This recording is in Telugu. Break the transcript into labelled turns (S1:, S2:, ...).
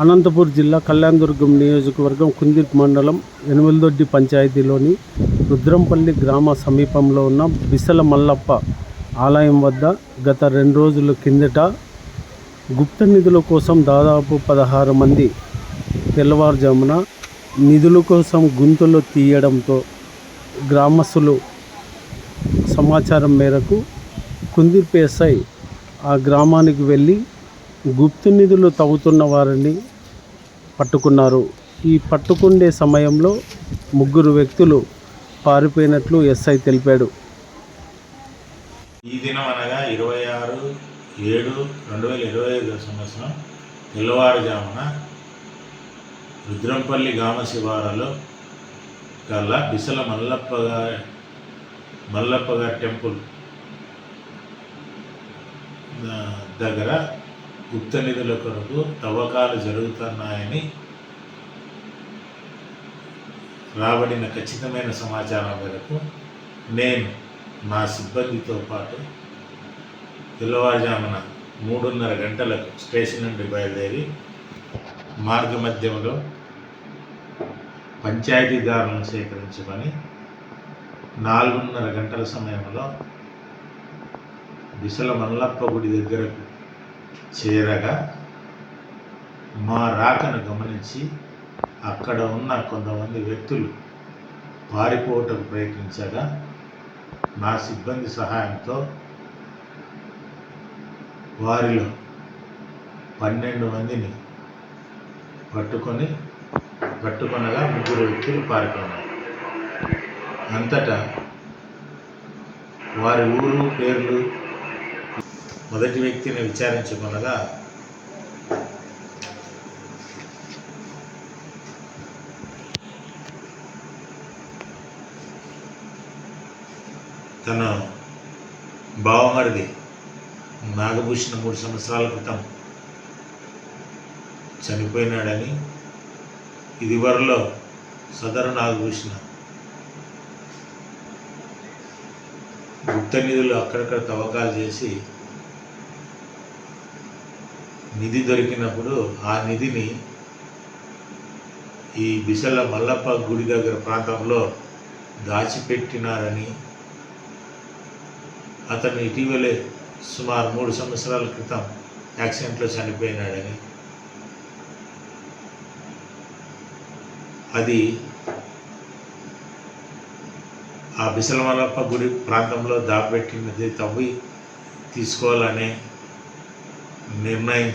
S1: అనంతపూర్ జిల్లా కళ్యాణదుర్గం నియోజకవర్గం కుందిర్ మండలం ఎనిమిదొడ్డి పంచాయతీలోని రుద్రంపల్లి గ్రామ సమీపంలో ఉన్న బిసల మల్లప్ప ఆలయం వద్ద గత రెండు రోజుల కిందట గుప్త నిధుల కోసం దాదాపు పదహారు మంది తెల్లవారుజామున నిధుల కోసం గుంతలు తీయడంతో గ్రామస్తులు సమాచారం మేరకు కుందిర్పేసై ఆ గ్రామానికి వెళ్ళి గుప్తు నిధులు తవ్వుతున్న వారిని పట్టుకున్నారు. ఈ పట్టుకునే సమయంలో ముగ్గురు వ్యక్తులు పారిపోయినట్లు ఎస్ఐ తెలిపాడు.
S2: ఈ దినం అనగా ఇరవై ఆరు ఏడు రెండు వేల ఇరవై ఐదు సంవత్సరం తెల్లవారుజామున రుద్రంపల్లి గ్రామ శివారులో గల బిసల మల్లప్ప మల్లప్పగా టెంపుల్ దగ్గర గుప్త నిధుల కొరకు తవ్వకాలు జరుగుతున్నాయని రాబడిన ఖచ్చితమైన సమాచారం మేరకు నేను నా సిబ్బందితో పాటు తెల్లవారుజామున మూడున్నర గంటలకు స్టేషన్ నుండి బయలుదేరి మార్గ మధ్యంలో పంచాయతీదారులను సేకరించమని నాలుగున్నర గంటల సమయంలో బిసల మల్లప్ప గుడి దగ్గరకు చేరగా మా రాకను గమనించి అక్కడ ఉన్న కొంతమంది వ్యక్తులు పారిపోవటకు ప్రయత్నించగా నా సిబ్బంది సహాయంతో వారిలో పన్నెండు మందిని పట్టుకొని పట్టుకొనగా ముగ్గురు వ్యక్తులు పారిపోయినారు. అంతటా వారి ఊరు పేర్లు మొదటి వ్యక్తిని విచారించమనగా తన బావమరిది నాగభూషణ మూడు సంవత్సరాల క్రితం చనిపోయినాడని ఇదివరలో సదరు నాగభూషణ గుప్త నిధులు అక్కడక్కడ తవ్వకాలు చేసి నిధి దొరికినప్పుడు ఆ నిధిని ఈ బిసల మల్లప్ప గుడి దగ్గర ప్రాంతంలో దాచిపెట్టినారని అతను ఇటీవలే సుమారు మూడు సంవత్సరాల క్రితం యాక్సిడెంట్లో చనిపోయినాడని. అది ఆ బిసలమలప్ప గుడి ప్రాంతంలో దాపెట్టినది తవ్వి తీసుకోవాలనే నిర్ణయం